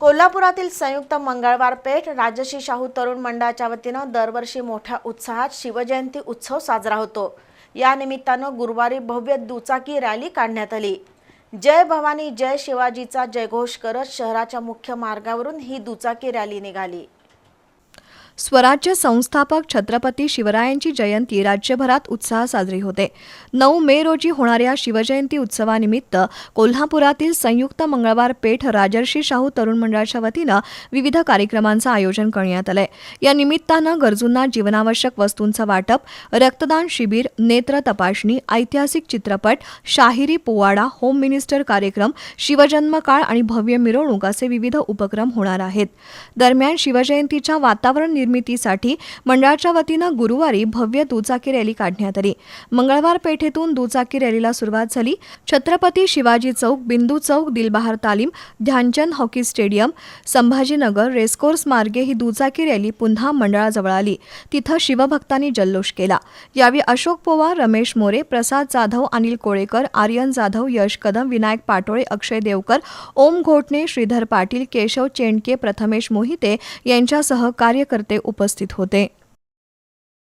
कोल्हापुरातील संयुक्त मंगळवार पेठ राजश्री शाहू तरुण मंडळाच्या वतीनं दरवर्षी मोठ्या उत्साहात शिवजयंती उत्सव साजरा होतो. या निमित्तानं गुरुवारी भव्य दुचाकी रॅली काढण्यात आली. जय भवानी जय शिवाजीचा जयघोष करत शहराच्या मुख्य मार्गावरून ही दुचाकी रॅली निघाली. स्वराज्य संस्थापक छत्रपती शिवरायांची जयंती राज्यभरात उत्साहात साजरी होते. नऊ मे रोजी होणाऱ्या शिवजयंती उत्सवानिमित्त कोल्हापुरातील संयुक्त मंगळवार पेठ राजर्षी शाहू तरुण मंडळाच्या वतीनं विविध कार्यक्रमांचं आयोजन करण्यात आलंय. या निमित्तानं गरजूंना जीवनावश्यक वस्तूंचं वाटप रक्तदान शिबिर नेत्र तपासणी ऐतिहासिक चित्रपट शाहिरी पोवाडा होम मिनिस्टर कार्यक्रम शिवजन्म काळ आणि भव्य मिरवणूक असे विविध उपक्रम होणार आहेत. दरम्यान शिवजयंतीच्या वातावरण निर्मितीसाठी मंडळाच्या वतीनं गुरुवारी भव्य दुचाकी रॅली काढण्यात आली. मंगळवार पेठेतून दुचाकी रॅलीला सुरुवात झाली. छत्रपती शिवाजी चौक Bindu Chowk Dilbahar Talim Dhyanchand hockey stadium Sambhajinagar racecourse मार्गे ही दुचाकी रॅली पुन्हा मंडळाजवळ आली. तिथं शिवभक्तांनी जल्लोष केला. यावेळी अशोक पवार रमेश मोरे प्रसाद जाधव अनिल कोळेकर आर्यन जाधव यश कदम विनायक पाटोळे अक्षय देवकर ओम घोटणे श्रीधर पाटील केशव चेंडके प्रथमेश मोहिते यांच्यासह कार्यकर्ते उपस्थित होते.